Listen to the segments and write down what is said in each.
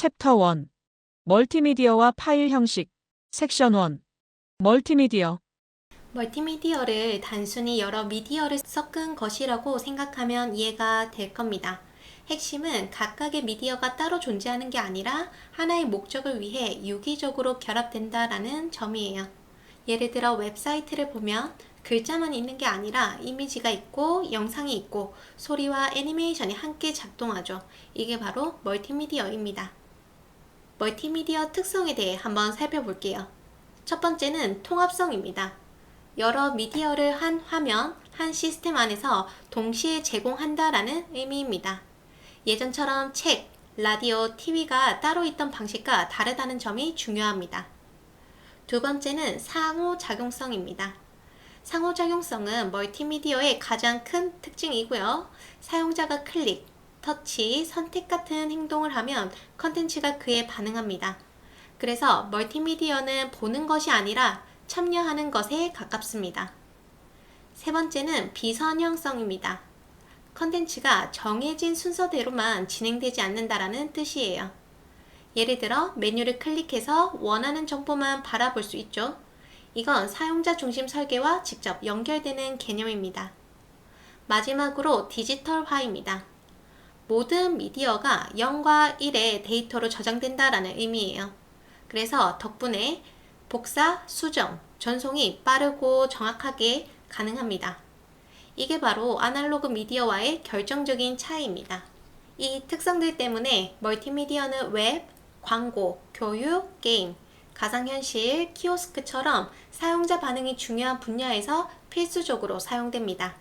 챕터 1 멀티미디어와 파일 형식 섹션 1 멀티미디어 멀티미디어를 단순히 여러 미디어를 섞은 것이라고 생각하면 이해가 될 겁니다. 핵심은 각각의 미디어가 따로 존재하는 게 아니라 하나의 목적을 위해 유기적으로 결합된다라는 점이에요. 예를 들어 웹사이트를 보면 글자만 있는 게 아니라 이미지가 있고 영상이 있고 소리와 애니메이션이 함께 작동하죠. 이게 바로 멀티미디어입니다. 멀티미디어 특성에 대해 한번 살펴볼게요. 첫 번째는 통합성입니다. 여러 미디어를 한 화면, 한 시스템 안에서 동시에 제공한다라는 의미입니다. 예전처럼 책, 라디오, TV가 따로 있던 방식과 다르다는 점이 중요합니다. 두 번째는 상호작용성입니다. 상호작용성은 멀티미디어의 가장 큰 특징이고요. 사용자가 클릭, 터치, 선택 같은 행동을 하면 컨텐츠가 그에 반응합니다. 그래서 멀티미디어는 보는 것이 아니라 참여하는 것에 가깝습니다. 세 번째는 비선형성입니다. 컨텐츠가 정해진 순서대로만 진행되지 않는다라는 뜻이에요. 예를 들어 메뉴를 클릭해서 원하는 정보만 바라볼 수 있죠. 이건 사용자 중심 설계와 직접 연결되는 개념입니다. 마지막으로 디지털화입니다. 모든 미디어가 0과 1의 데이터로 저장된다라는 의미예요. 그래서 덕분에 복사, 수정, 전송이 빠르고 정확하게 가능합니다. 이게 바로 아날로그 미디어와의 결정적인 차이입니다. 이 특성들 때문에 멀티미디어는 웹, 광고, 교육, 게임, 가상현실, 키오스크처럼 사용자 반응이 중요한 분야에서 필수적으로 사용됩니다.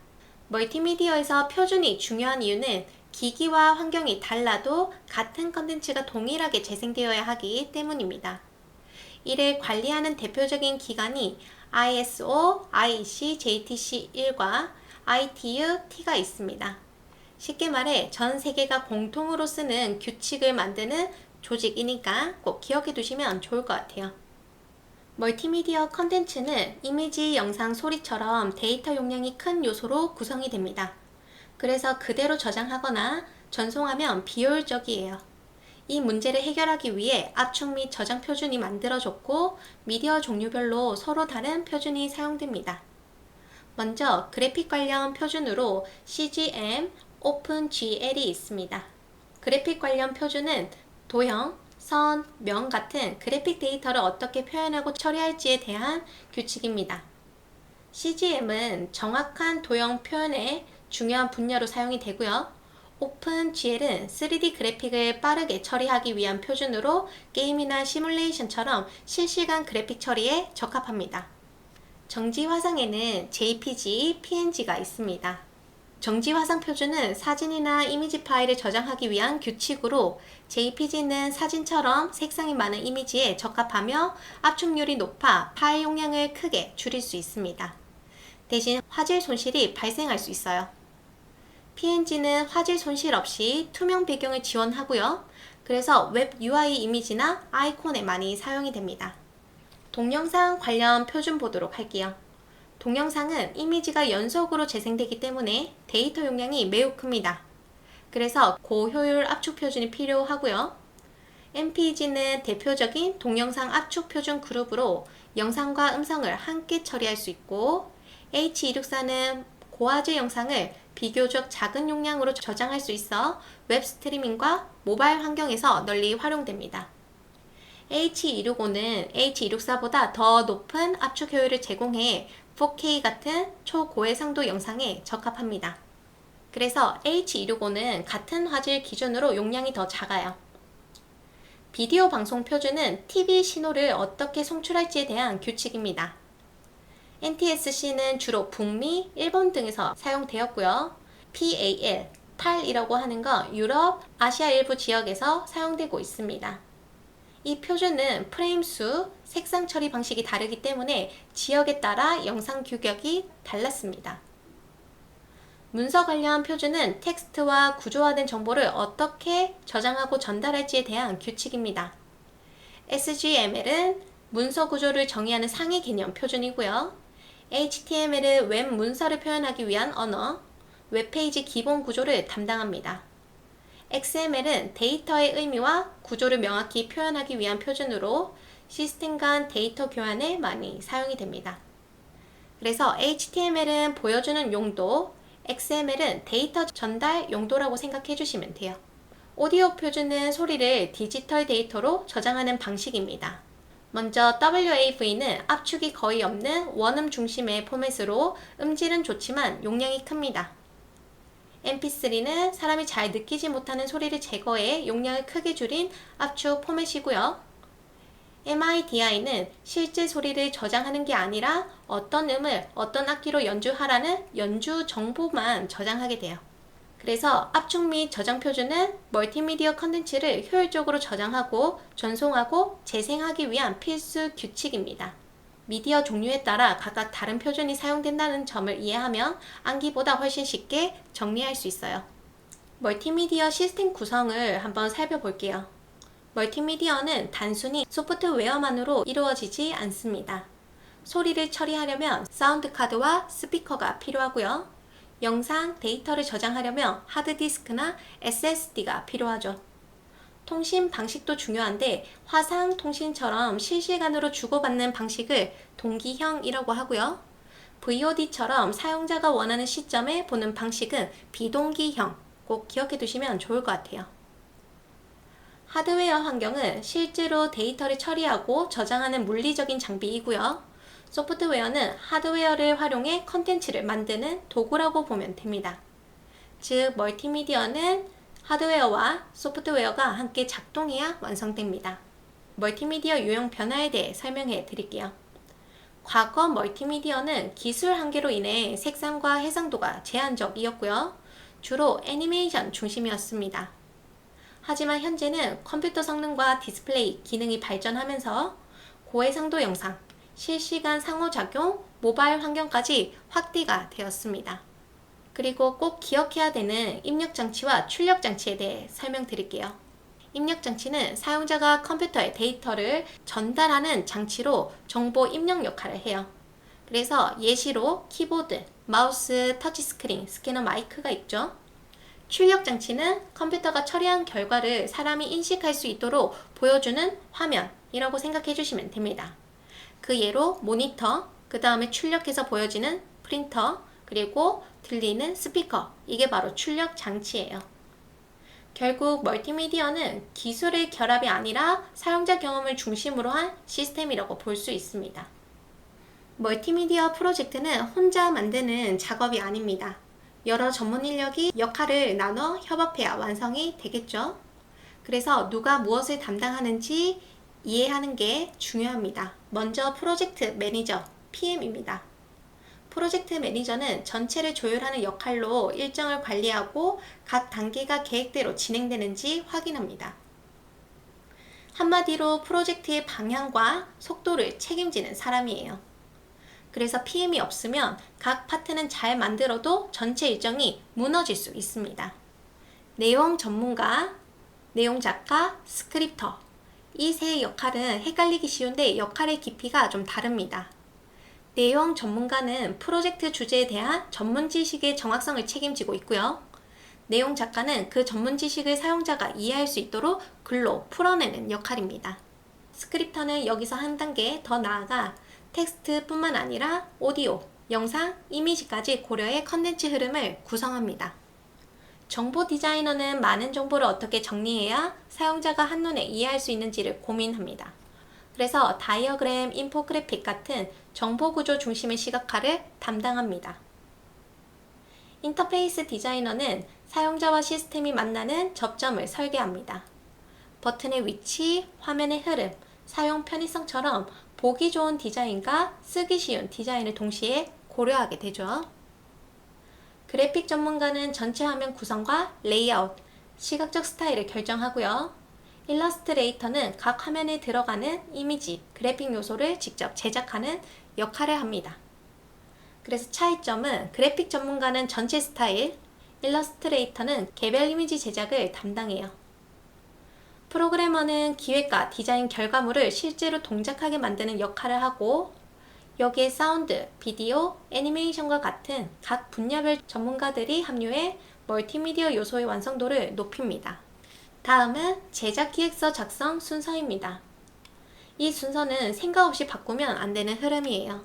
멀티미디어에서 표준이 중요한 이유는 기기와 환경이 달라도 같은 컨텐츠가 동일하게 재생되어야 하기 때문입니다. 이를 관리하는 대표적인 기관이 ISO, IEC, JTC1과 ITU-T가 있습니다. 쉽게 말해 전 세계가 공통으로 쓰는 규칙을 만드는 조직이니까 꼭 기억해 두시면 좋을 것 같아요. 멀티미디어 컨텐츠는 이미지, 영상, 소리처럼 데이터 용량이 큰 요소로 구성이 됩니다. 그래서 그대로 저장하거나 전송하면 비효율적이에요. 이 문제를 해결하기 위해 압축 및 저장 표준이 만들어졌고 미디어 종류별로 서로 다른 표준이 사용됩니다. 먼저 그래픽 관련 표준으로 CGM, OpenGL이 있습니다. 그래픽 관련 표준은 도형, 선, 면 같은 그래픽 데이터를 어떻게 표현하고 처리할지에 대한 규칙입니다. CGM은 정확한 도형 표현에 중요한 분야로 사용이 되고요. 오픈GL은 3D 그래픽을 빠르게 처리하기 위한 표준으로 게임이나 시뮬레이션처럼 실시간 그래픽 처리에 적합합니다. 정지 화상에는 JPG, PNG가 있습니다. 정지 화상 표준은 사진이나 이미지 파일을 저장하기 위한 규칙으로 JPG는 사진처럼 색상이 많은 이미지에 적합하며 압축률이 높아 파일 용량을 크게 줄일 수 있습니다. 대신 화질 손실이 발생할 수 있어요. PNG는 화질 손실 없이 투명 배경을 지원하고요. 그래서 웹 UI 이미지나 아이콘에 많이 사용이 됩니다. 동영상 관련 표준 보도록 할게요. 동영상은 이미지가 연속으로 재생되기 때문에 데이터 용량이 매우 큽니다. 그래서 고효율 압축 표준이 필요하고요. MPG는 대표적인 동영상 압축 표준 그룹으로 영상과 음성을 함께 처리할 수 있고 H264는 고화질 영상을 비교적 작은 용량으로 저장할 수 있어 웹 스트리밍과 모바일 환경에서 널리 활용됩니다. H265는 H264보다 더 높은 압축 효율을 제공해 4K 같은 초고해상도 영상에 적합합니다. 그래서 H265는 같은 화질 기준으로 용량이 더 작아요. 비디오 방송 표준은 TV 신호를 어떻게 송출할지에 대한 규칙입니다. NTSC는 주로 북미, 일본 등에서 사용되었고요. PAL, PAL이라고 하는 건 유럽, 아시아 일부 지역에서 사용되고 있습니다. 이 표준은 프레임 수, 색상 처리 방식이 다르기 때문에 지역에 따라 영상 규격이 달랐습니다. 문서 관련 표준은 텍스트와 구조화된 정보를 어떻게 저장하고 전달할지에 대한 규칙입니다. SGML은 문서 구조를 정의하는 상위 개념 표준이고요. HTML은 웹 문서를 표현하기 위한 언어, 웹페이지 기본 구조를 담당합니다. XML은 데이터의 의미와 구조를 명확히 표현하기 위한 표준으로 시스템 간 데이터 교환에 많이 사용이 됩니다. 그래서 HTML은 보여주는 용도, XML은 데이터 전달 용도라고 생각해 주시면 돼요. 오디오 표준은 소리를 디지털 데이터로 저장하는 방식입니다. 먼저 WAV는 압축이 거의 없는 원음 중심의 포맷으로 음질은 좋지만 용량이 큽니다. MP3는 사람이 잘 느끼지 못하는 소리를 제거해 용량을 크게 줄인 압축 포맷이고요. MIDI는 실제 소리를 저장하는 게 아니라 어떤 음을 어떤 악기로 연주하라는 연주 정보만 저장하게 돼요. 그래서 압축 및 저장 표준은 멀티미디어 컨텐츠를 효율적으로 저장하고 전송하고 재생하기 위한 필수 규칙입니다. 미디어 종류에 따라 각각 다른 표준이 사용된다는 점을 이해하면 암기보다 훨씬 쉽게 정리할 수 있어요. 멀티미디어 시스템 구성을 한번 살펴볼게요. 멀티미디어는 단순히 소프트웨어만으로 이루어지지 않습니다. 소리를 처리하려면 사운드 카드와 스피커가 필요하고요. 영상, 데이터를 저장하려면 하드디스크나 SSD가 필요하죠. 통신 방식도 중요한데 화상 통신처럼 실시간으로 주고받는 방식을 동기형이라고 하고요. VOD처럼 사용자가 원하는 시점에 보는 방식은 비동기형 꼭 기억해 두시면 좋을 것 같아요. 하드웨어 환경은 실제로 데이터를 처리하고 저장하는 물리적인 장비이고요. 소프트웨어는 하드웨어를 활용해 컨텐츠를 만드는 도구라고 보면 됩니다. 즉, 멀티미디어는 하드웨어와 소프트웨어가 함께 작동해야 완성됩니다. 멀티미디어 유형 변화에 대해 설명해 드릴게요. 과거 멀티미디어는 기술 한계로 인해 색상과 해상도가 제한적이었고요. 주로 애니메이션 중심이었습니다. 하지만 현재는 컴퓨터 성능과 디스플레이 기능이 발전하면서 고해상도 영상, 실시간 상호작용, 모바일 환경까지 확대가 되었습니다. 그리고 꼭 기억해야 되는 입력 장치와 출력 장치에 대해 설명드릴게요. 입력 장치는 사용자가 컴퓨터에 데이터를 전달하는 장치로 정보 입력 역할을 해요. 그래서 예시로 키보드, 마우스, 터치스크린, 스캐너 마이크가 있죠. 출력 장치는 컴퓨터가 처리한 결과를 사람이 인식할 수 있도록 보여주는 화면이라고 생각해 주시면 됩니다. 그 예로 모니터, 그 다음에 출력해서 보여지는 프린터, 그리고 들리는 스피커. 이게 바로 출력 장치예요. 결국 멀티미디어는 기술의 결합이 아니라 사용자 경험을 중심으로 한 시스템이라고 볼 수 있습니다. 멀티미디어 프로젝트는 혼자 만드는 작업이 아닙니다. 여러 전문 인력이 역할을 나눠 협업해야 완성이 되겠죠. 그래서 누가 무엇을 담당하는지 이해하는 게 중요합니다. 먼저 프로젝트 매니저, PM입니다. 프로젝트 매니저는 전체를 조율하는 역할로 일정을 관리하고 각 단계가 계획대로 진행되는지 확인합니다. 한마디로 프로젝트의 방향과 속도를 책임지는 사람이에요. 그래서 PM이 없으면 각 파트는 잘 만들어도 전체 일정이 무너질 수 있습니다. 내용 전문가, 내용 작가, 스크립터. 이 세 역할은 헷갈리기 쉬운데 역할의 깊이가 좀 다릅니다. 내용 전문가는 프로젝트 주제에 대한 전문 지식의 정확성을 책임지고 있고요. 내용 작가는 그 전문 지식을 사용자가 이해할 수 있도록 글로 풀어내는 역할입니다. 스크립터는 여기서 한 단계 더 나아가 텍스트뿐만 아니라 오디오, 영상, 이미지까지 고려해 컨텐츠 흐름을 구성합니다. 정보 디자이너는 많은 정보를 어떻게 정리해야 사용자가 한눈에 이해할 수 있는지를 고민합니다. 그래서 다이어그램, 인포그래픽 같은 정보 구조 중심의 시각화를 담당합니다. 인터페이스 디자이너는 사용자와 시스템이 만나는 접점을 설계합니다. 버튼의 위치, 화면의 흐름, 사용 편의성처럼 보기 좋은 디자인과 쓰기 쉬운 디자인을 동시에 고려하게 되죠. 그래픽 전문가는 전체 화면 구성과 레이아웃, 시각적 스타일을 결정하고요. 일러스트레이터는 각 화면에 들어가는 이미지, 그래픽 요소를 직접 제작하는 역할을 합니다. 그래서 차이점은 그래픽 전문가는 전체 스타일, 일러스트레이터는 개별 이미지 제작을 담당해요. 프로그래머는 기획과 디자인 결과물을 실제로 동작하게 만드는 역할을 하고 여기에 사운드, 비디오, 애니메이션과 같은 각 분야별 전문가들이 합류해 멀티미디어 요소의 완성도를 높입니다. 다음은 제작 기획서 작성 순서입니다. 이 순서는 생각 없이 바꾸면 안 되는 흐름이에요.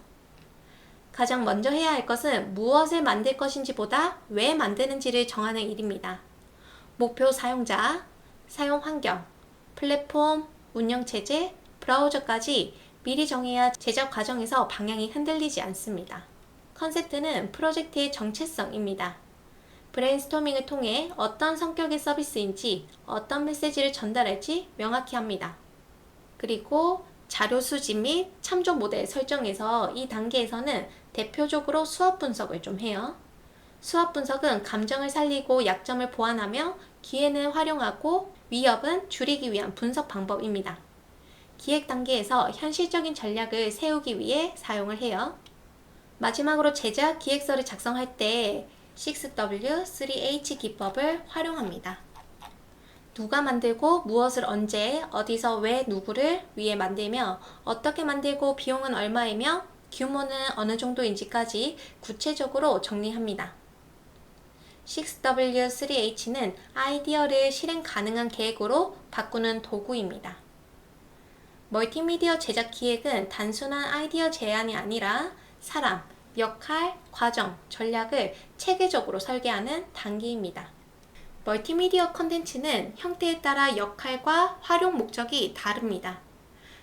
가장 먼저 해야 할 것은 무엇을 만들 것인지보다 왜 만드는지를 정하는 일입니다. 목표 사용자, 사용 환경, 플랫폼, 운영체제, 브라우저까지 미리 정해야 제작 과정에서 방향이 흔들리지 않습니다. 컨셉트는 프로젝트의 정체성입니다. 브레인스토밍을 통해 어떤 성격의 서비스인지 어떤 메시지를 전달할지 명확히 합니다. 그리고 자료 수집 및 참조 모델 설정에서 이 단계에서는 대표적으로 수업 분석을 좀 해요. 수업 분석은 감정을 살리고 약점을 보완하며 기회는 활용하고 위협은 줄이기 위한 분석 방법입니다. 기획 단계에서 현실적인 전략을 세우기 위해 사용을 해요. 마지막으로 제작 기획서를 작성할 때 6W, 3H 기법을 활용합니다. 누가 만들고 무엇을 언제, 어디서 왜 누구를 위해 만들며 어떻게 만들고 비용은 얼마이며 규모는 어느 정도인지까지 구체적으로 정리합니다. 6W, 3H는 아이디어를 실행 가능한 계획으로 바꾸는 도구입니다. 멀티미디어 제작 기획은 단순한 아이디어 제안이 아니라 사람, 역할, 과정, 전략을 체계적으로 설계하는 단계입니다. 멀티미디어 컨텐츠는 형태에 따라 역할과 활용 목적이 다릅니다.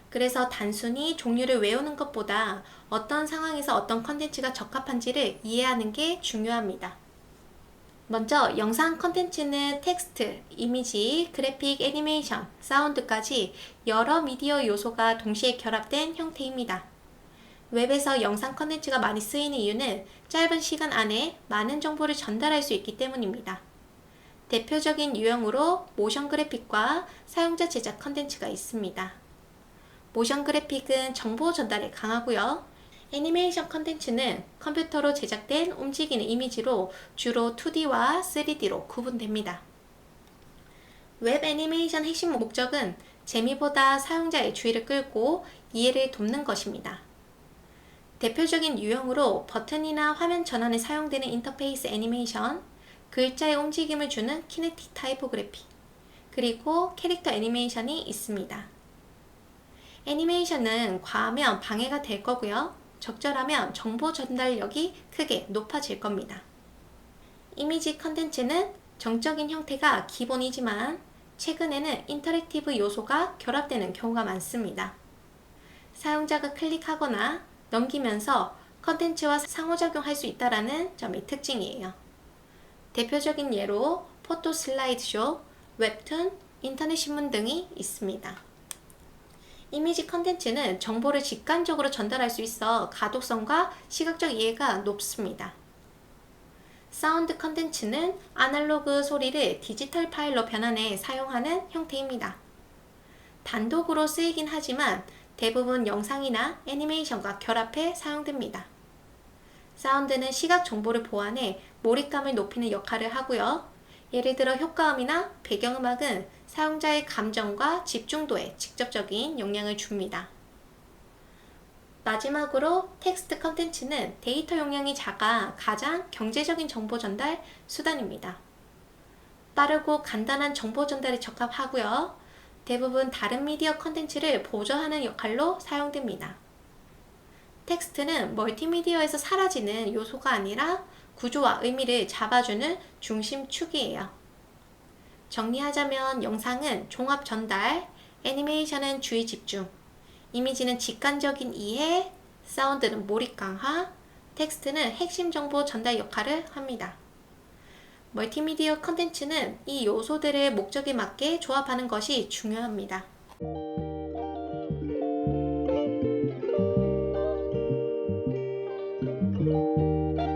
그래서 단순히 종류를 외우는 것보다 어떤 상황에서 어떤 컨텐츠가 적합한지를 이해하는 게 중요합니다. 먼저 영상 컨텐츠는 텍스트, 이미지, 그래픽, 애니메이션, 사운드까지 여러 미디어 요소가 동시에 결합된 형태입니다. 웹에서 영상 컨텐츠가 많이 쓰이는 이유는 짧은 시간 안에 많은 정보를 전달할 수 있기 때문입니다. 대표적인 유형으로 모션 그래픽과 사용자 제작 컨텐츠가 있습니다. 모션 그래픽은 정보 전달에 강하고요. 애니메이션 컨텐츠는 컴퓨터로 제작된 움직이는 이미지로 주로 2D와 3D로 구분됩니다. 웹 애니메이션 핵심 목적은 재미보다 사용자의 주의를 끌고 이해를 돕는 것입니다. 대표적인 유형으로 버튼이나 화면 전환에 사용되는 인터페이스 애니메이션, 글자의 움직임을 주는 키네틱 타이포그래피, 그리고 캐릭터 애니메이션이 있습니다. 애니메이션은 과하면 방해가 될 거고요. 적절하면 정보 전달력이 크게 높아질 겁니다. 이미지 컨텐츠는 정적인 형태가 기본이지만 최근에는 인터랙티브 요소가 결합되는 경우가 많습니다. 사용자가 클릭하거나 넘기면서 컨텐츠와 상호작용할 수 있다는 점이 특징이에요. 대표적인 예로 포토 슬라이드쇼, 웹툰, 인터넷 신문 등이 있습니다. 이미지 컨텐츠는 정보를 직관적으로 전달할 수 있어 가독성과 시각적 이해가 높습니다. 사운드 컨텐츠는 아날로그 소리를 디지털 파일로 변환해 사용하는 형태입니다. 단독으로 쓰이긴 하지만 대부분 영상이나 애니메이션과 결합해 사용됩니다. 사운드는 시각 정보를 보완해 몰입감을 높이는 역할을 하고요. 예를 들어 효과음이나 배경음악은 사용자의 감정과 집중도에 직접적인 영향을 줍니다. 마지막으로 텍스트 컨텐츠는 데이터 용량이 작아 가장 경제적인 정보 전달 수단입니다. 빠르고 간단한 정보 전달에 적합하고요. 대부분 다른 미디어 컨텐츠를 보조하는 역할로 사용됩니다. 텍스트는 멀티미디어에서 사라지는 요소가 아니라 구조와 의미를 잡아주는 중심축이에요. 정리하자면 영상은 종합 전달, 애니메이션은 주의 집중, 이미지는 직관적인 이해, 사운드는 몰입 강화, 텍스트는 핵심 정보 전달 역할을 합니다. 멀티미디어 컨텐츠는 이 요소들의 목적에 맞게 조합하는 것이 중요합니다.